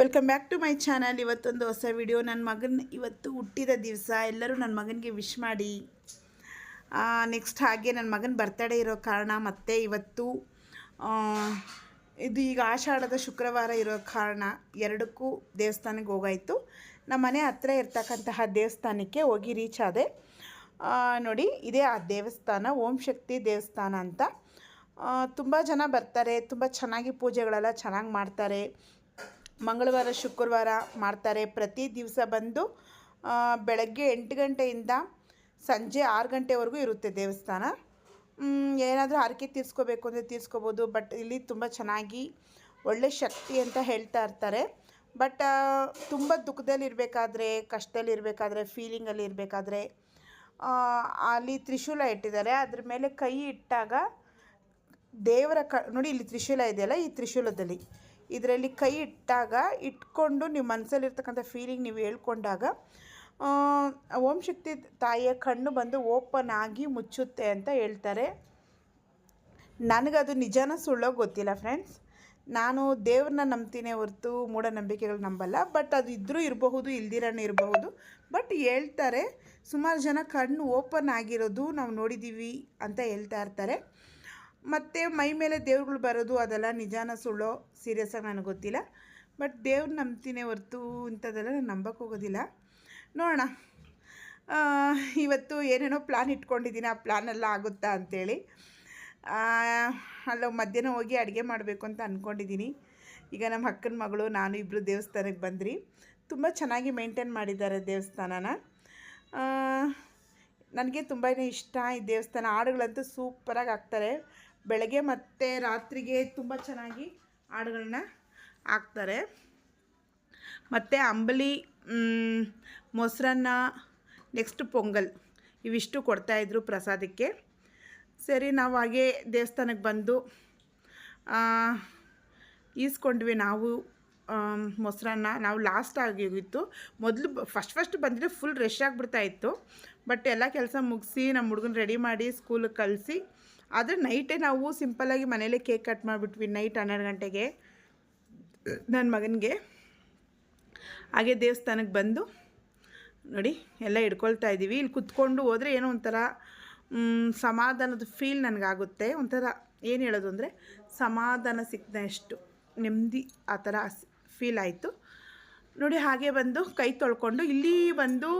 Welcome back to my channel ಇವತ್ತೊಂದು ಹೊಸ video ನನ್ನ ಮಗನ ಇವತ್ತು ಹುಟ್ಟಿದ ದಿವಸ. ಎಲ್ಲರೂ ನನ್ನ ಮಗನಿಗೆ ವಿಶ್ ಮಾಡಿ. ನೆಕ್ಸ್ಟ್ ಹಾಗೆ ನನ್ನ ಮಗನ ಬರ್ತಡೇ ಇರೋ ಕಾರಣ ಮತ್ತು ಇವತ್ತು ಇದು ಈಗ ಆಷಾಢದ ಶುಕ್ರವಾರ ಇರೋ ಕಾರಣ ಎರಡಕ್ಕೂ ದೇವಸ್ಥಾನಕ್ಕೆ ಹೋಗಾಯಿತು. ನಮ್ಮ ಮನೆ ಹತ್ರ ಇರ್ತಕ್ಕಂತಹ ದೇವಸ್ಥಾನಕ್ಕೆ ಹೋಗಿ ರೀಚ್ ಆದೆ. ನೋಡಿ, ಇದೇ ಆ ದೇವಸ್ಥಾನ, ಓಂ ಶಕ್ತಿ ದೇವಸ್ಥಾನ ಅಂತ. ತುಂಬ ಜನ ಬರ್ತಾರೆ, ತುಂಬ ಚೆನ್ನಾಗಿ ಪೂಜೆಗಳೆಲ್ಲ ಚೆನ್ನಾಗಿ ಮಾಡ್ತಾರೆ. ಮಂಗಳವಾರ, ಶುಕ್ರವಾರ ಮಾಡ್ತಾರೆ. ಪ್ರತಿ ದಿವಸ ಬಂದು ಬೆಳಗ್ಗೆ ಎಂಟು ಗಂಟೆಯಿಂದ ಸಂಜೆ ಆರು ಗಂಟೆವರೆಗೂ ಇರುತ್ತೆ ದೇವಸ್ಥಾನ. ಏನಾದರೂ ಹರಕೆ ತೀರ್ಸ್ಕೋಬೇಕು ಅಂದರೆ ತೀರ್ಸ್ಕೋಬೋದು, ಬಟ್ ಇಲ್ಲಿ ತುಂಬ ಚೆನ್ನಾಗಿ ಒಳ್ಳೆ ಶಕ್ತಿ ಅಂತ ಹೇಳ್ತಾ ಇರ್ತಾರೆ. ಬಟ್ ತುಂಬ ದುಃಖದಲ್ಲಿ ಇರಬೇಕಾದ್ರೆ, ಕಷ್ಟದಲ್ಲಿ ಇರಬೇಕಾದ್ರೆ ಫೀಲಿಂಗಲ್ಲಿ ಇರಬೇಕಾದ್ರೆ ಅಲ್ಲಿ ತ್ರಿಶೂಲ ಇಟ್ಟಿದ್ದಾರೆ. ಅದ್ರ ಮೇಲೆ ಕೈ ಇಟ್ಟಾಗ ದೇವರ ಕ, ನೋಡಿ ಇಲ್ಲಿ ತ್ರಿಶೂಲ ಇದೆಯಲ್ಲ, ಈ ತ್ರಿಶೂಲದಲ್ಲಿ. ಇದರಲ್ಲಿ ಕೈ ಇಟ್ಟಾಗ ಇಟ್ಕೊಂಡು ನಿಮ್ಮ ಮನಸ್ಸಲ್ಲಿರ್ತಕ್ಕಂಥ ಫೀಲಿಂಗ್ ನೀವು ಹೇಳ್ಕೊಂಡಾಗ ಓಂ ಶಕ್ತಿ ತಾಯಿಯ ಕಣ್ಣು ಬಂದು ಓಪನ್ ಆಗಿ ಮುಚ್ಚುತ್ತೆ ಅಂತ ಹೇಳ್ತಾರೆ. ನನಗದು ನಿಜನ ಸುಳ್ಳೋ ಗೊತ್ತಿಲ್ಲ ಫ್ರೆಂಡ್ಸ್ ನಾನು ದೇವ್ರನ್ನ ನಂಬ್ತೀನಿ ಹೊರತು ಮೂಢನಂಬಿಕೆಗಳು ನಂಬಲ್ಲ ಬಟ್ ಅದು ಇದ್ದರೂ ಇರಬಹುದು, ಇಲ್ದಿರನೇ ಇರಬಹುದು. ಬಟ್ ಹೇಳ್ತಾರೆ, ಸುಮಾರು ಜನ ಕಣ್ಣು ಓಪನ್ ಆಗಿರೋದು ನಾವು ನೋಡಿದ್ದೀವಿ ಅಂತ ಹೇಳ್ತಾ ಇರ್ತಾರೆ. ಮತ್ತು ಮೈ ಮೇಲೆ ದೇವ್ರುಗಳು ಬರೋದು ಅದೆಲ್ಲ ನಿಜಾನ ಸುಳ್ಳೋ ಸೀರಿಯಸ್ಸಾಗಿ ನನಗೆ ಗೊತ್ತಿಲ್ಲ. ಬಟ್ ದೇವ್ರು ನಂಬ್ತೀನಿ ಹೊರತು ಇಂಥದ್ದೆಲ್ಲ ನಾನು ನಂಬಕ್ಕೆ ಹೋಗೋದಿಲ್ಲ. ನೋಡೋಣ. ಇವತ್ತು ಏನೇನೋ ಪ್ಲ್ಯಾನ್ ಇಟ್ಕೊಂಡಿದ್ದೀನಿ ಆ ಪ್ಲ್ಯಾನೆಲ್ಲ ಆಗುತ್ತಾ ಅಂಥೇಳಿ ಅಲ್ಲ ಮಧ್ಯಾಹ್ನ ಹೋಗಿ ಅಡುಗೆ ಮಾಡಬೇಕು ಅಂತ ಅಂದ್ಕೊಂಡಿದ್ದೀನಿ ಈಗ ನಮ್ಮ ಅಕ್ಕನ ಮಗಳು, ನಾನು ಇಬ್ಬರು ದೇವಸ್ಥಾನಕ್ಕೆ ಬಂದ್ರಿ ತುಂಬ ಚೆನ್ನಾಗಿ ಮೇಂಟೈನ್ ಮಾಡಿದ್ದಾರೆ ದೇವಸ್ಥಾನನ. ನನಗೆ ತುಂಬಾ ಇಷ್ಟ ಈ ದೇವಸ್ಥಾನ. ಹಾಡುಗಳಂತೂ ಸೂಪರಾಗಿ ಹಾಕ್ತಾರೆ. ಬೆಳಗ್ಗೆ ಮತ್ತು ರಾತ್ರಿಗೆ ತುಂಬ ಚೆನ್ನಾಗಿ ಹಾಡುಗಳನ್ನ ಹಾಕ್ತಾರೆ. ಮತ್ತು ಅಂಬಲಿ ಮೊಸರನ್ನ ನೆಕ್ಸ್ಟ್ ಪೊಂಗಲ್ ಇವಿಷ್ಟು ಕೊಡ್ತಾಯಿದ್ರು ಪ್ರಸಾದಕ್ಕೆ. ಸರಿ, ನಾವು ಹಾಗೆ ದೇವಸ್ಥಾನಕ್ಕೆ ಬಂದು ಈಸ್ಕೊಂಡ್ವಿ ನಾವು ಮೊಸರನ್ನ. ನಾವು ಲಾಸ್ಟ್ ಆಗಿತ್ತು ಮೊದಲು ಫಸ್ಟ್ ಫಸ್ಟ್ ಬಂದರೆ ಫುಲ್ ರಶ್ ಆಗಿಬಿಡ್ತಾಯಿತ್ತು ಬಟ್ ಎಲ್ಲ ಕೆಲಸ ಮುಗಿಸಿ ನಮ್ಮ ಹುಡುಗನ ರೆಡಿ ಮಾಡಿ ಸ್ಕೂಲಿಗೆ ಕಳಿಸಿ ಆದರೆ ನೈಟೇ ನಾವು ಸಿಂಪಲ್ಲಾಗಿ ಮನೇಲೇ ಕೇಕ್ ಕಟ್ ಮಾಡಿಬಿಟ್ವಿ ನೈಟ್ ಹನ್ನೆರಡು ಗಂಟೆಗೆ ನನ್ನ ಮಗನಿಗೆ. ಹಾಗೆ ದೇವಸ್ಥಾನಕ್ಕೆ ಬಂದು, ನೋಡಿ ಎಲ್ಲ ಇಟ್ಕೊಳ್ತಾ ಇದ್ದೀವಿ. ಇಲ್ಲಿ ಕುತ್ಕೊಂಡು ಹೋದರೆ ಏನೋ ಒಂಥರ ಸಮಾಧಾನದ ಫೀಲ್ ನನಗಾಗುತ್ತೆ. ಒಂಥರ ಏನು ಹೇಳೋದು ಅಂದರೆ ಸಮಾಧಾನ ಸಿಕ್ಕಿದಷ್ಟು ನೆಮ್ಮದಿ ಆ ಥರ ಫೀಲ್ ಆಯಿತು. ನೋಡಿ ಹಾಗೆ ಬಂದು ಕೈ ತೊಳ್ಕೊಂಡು ಇಲ್ಲಿ ಬಂದು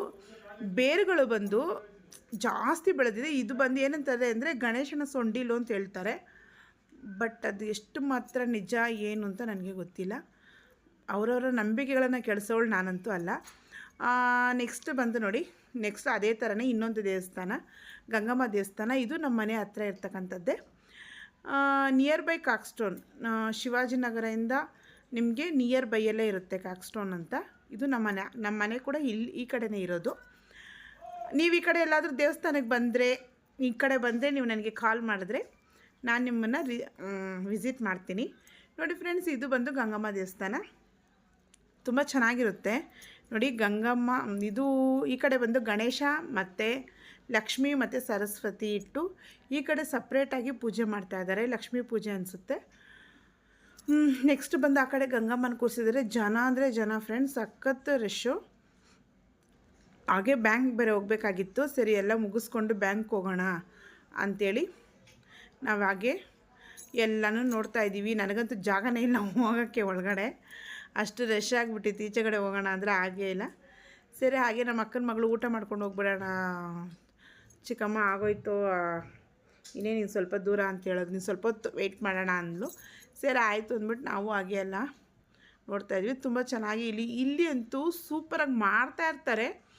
ಬೇರುಗಳು ಬಂದು ಜಾಸ್ತಿ ಬೆಳೆದಿದೆ. ಇದು ಬಂದು ಏನಂತಾರೆ ಅಂದರೆ ಗಣೇಶನ ಸೊಂಡಿಲು ಅಂತ ಹೇಳ್ತಾರೆ. ಬಟ್ ಅದು ಎಷ್ಟು ಮಾತ್ರ ನಿಜ, ಏನು ಅಂತ ನನಗೆ ಗೊತ್ತಿಲ್ಲ. ಅವರವರ ನಂಬಿಕೆಗಳನ್ನು ಕೆಡಿಸೋಳು ನಾನಂತೂ ಅಲ್ಲ. ನೆಕ್ಸ್ಟ್ ಬಂದು ನೋಡಿ. ನೆಕ್ಸ್ಟ್ ಅದೇ ಥರನೇ ಇನ್ನೊಂದು ದೇವಸ್ಥಾನ, ಗಂಗಮ್ಮ ದೇವಸ್ಥಾನ. ಇದು ನಮ್ಮ ಮನೆ ಹತ್ರ ಇರ್ತಕ್ಕಂಥದ್ದೇ. ನಿಯರ್ ಬೈ ಕಾಕ್ಸ್ಟೋನ್ ಶಿವಾಜಿನಗರದಿಂದ ನಿಮಗೆ ನಿಯರ್ ಬೈಯಲ್ಲೇ ಇರುತ್ತೆ ಕಾಕ್ಸ್ಟೋನ್ ಅಂತ. ಇದು ನಮ್ಮ ಮನೆ ನಮ್ಮ ಮನೆ ಕೂಡ ಇಲ್ಲಿ ಈ ಕಡೆನೇ ಇರೋದು. ನೀವು ಈ ಕಡೆ ಎಲ್ಲಾದರೂ ದೇವಸ್ಥಾನಕ್ಕೆ ಬಂದರೆ, ಈ ಕಡೆ ಬಂದರೆ ನೀವು ನನಗೆ ಕಾಲ್ ಮಾಡಿದ್ರೆ ನಾನು ನಿಮ್ಮನ್ನು ರಿ ವಿಸಿಟ್ ಮಾಡ್ತೀನಿ. ನೋಡಿ ಫ್ರೆಂಡ್ಸ್ ಇದು ಬಂದು ಗಂಗಮ್ಮ ದೇವಸ್ಥಾನ. ತುಂಬ ಚೆನ್ನಾಗಿರುತ್ತೆ. ನೋಡಿ ಗಂಗಮ್ಮ ಇದು ಈ ಕಡೆ ಬಂದು ಗಣೇಶ ಮತ್ತು ಲಕ್ಷ್ಮಿ ಮತ್ತು ಸರಸ್ವತಿ ಇಟ್ಟು ಈ ಕಡೆ ಸಪ್ರೇಟಾಗಿ ಪೂಜೆ ಮಾಡ್ತಾ ಇದ್ದಾರೆ ಲಕ್ಷ್ಮೀ ಪೂಜೆ ಅನಿಸುತ್ತೆ. ನೆಕ್ಸ್ಟ್ ಬಂದು ಆ ಕಡೆ ಗಂಗಮ್ಮನ ಕೂರಿಸಿದರೆ ಜನ ಅಂದರೆ ಜನ ಫ್ರೆಂಡ್ಸ್ ಸಖತ್ ರಶ್ಶು ಹಾಗೆ ಬ್ಯಾಂಕ್ ಬೇರೆ ಹೋಗಬೇಕಾಗಿತ್ತು. ಸರಿ ಎಲ್ಲ ಮುಗಿಸ್ಕೊಂಡು ಬ್ಯಾಂಕ್ ಹೋಗೋಣ ಅಂಥೇಳಿ ನಾವು ಹಾಗೆ ಎಲ್ಲನೂ ನೋಡ್ತಾ ಇದ್ದೀವಿ. ನನಗಂತೂ ಜಾಗನೇ ಇಲ್ಲ ಹೋಗೋಕ್ಕೆ ಒಳಗಡೆ. ಅಷ್ಟು ರಶ್ ಆಗಿಬಿಟ್ಟಿತ್ತು. ಈಚೆ ಕಡೆ ಹೋಗೋಣ ಅಂದರೆ ಹಾಗೇ ಇಲ್ಲ. ಸರಿ ಹಾಗೆ ನಮ್ಮ ಅಕ್ಕನ ಮಗಳು ಊಟ ಮಾಡ್ಕೊಂಡು ಹೋಗ್ಬಿಡೋಣ. ಚಿಕ್ಕಮ್ಮ ಆಗೋಯ್ತು. ಇನ್ನೇ ನೀನು ಸ್ವಲ್ಪ ದೂರ ಅಂತ ಹೇಳೋದು. ನೀನು ಸ್ವಲ್ಪ ಹೊತ್ತು ವೆಯ್ಟ್ ಮಾಡೋಣ ಅಂದ್ಲು. ಸರಿ ಆಯಿತು ಅಂದ್ಬಿಟ್ಟು ನಾವು ಹಾಗೆ ಎಲ್ಲ ನೋಡ್ತಾ ಇದ್ವಿ. ತುಂಬ ಚೆನ್ನಾಗಿ ಇಲ್ಲಿ ಇಲ್ಲಿ ಅಂತೂ ಸೂಪರಾಗಿ ಮಾಡ್ತಾ ಇರ್ತಾರೆ. ಆಮ್,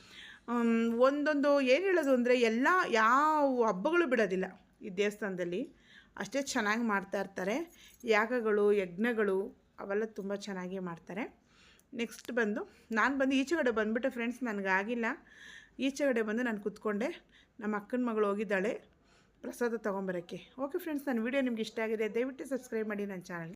ಒಂದೊಂದು ಏನು ಹೇಳೋದು ಅಂದರೆ ಎಲ್ಲ ಯಾವ ಹಬ್ಬಗಳು ಬಿಡೋದಿಲ್ಲ. ಈ ದೇವಸ್ಥಾನದಲ್ಲಿ ಅಷ್ಟೇ ಚೆನ್ನಾಗಿ ಮಾಡ್ತಾ ಇರ್ತಾರೆ. ಯಾಗಗಳು, ಯಜ್ಞಗಳು ಅವೆಲ್ಲ ತುಂಬ ಚೆನ್ನಾಗಿ ಮಾಡ್ತಾರೆ. ನೆಕ್ಸ್ಟ್ ಬಂದು, ನಾನು ಬಂದು ಈಚೆ ಕಡೆ ಬಂದುಬಿಟ್ಟೆ ಫ್ರೆಂಡ್ಸ್ ನನಗಾಗಿಲ್ಲ ಈಚೆ ಕಡೆ ಬಂದು ನಾನು ಕೂತ್ಕೊಂಡೆ. ನಮ್ಮ ಅಕ್ಕನ ಮಗಳು ಹೋಗಿದ್ದಾಳೆ. ಪ್ರಸಾದ ತೊಗೊಂಬರೋಕ್ಕೆ. ಓಕೆ ಫ್ರೆಂಡ್ಸ್ ನನ್ನ ವೀಡಿಯೋ ನಿಮ್ಗೆ ಇಷ್ಟ ಆಗಿದೆ. ದಯವಿಟ್ಟು ಸಬ್ಸ್ಕ್ರೈಬ್ ಮಾಡಿ ನನ್ನ ಚಾನಲ್